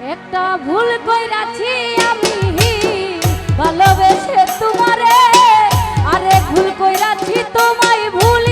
একটা ভুল কইরাছি আমি। ভালোবেসে তোমারে আরে ভুল কইরাছি তোমায় ভুল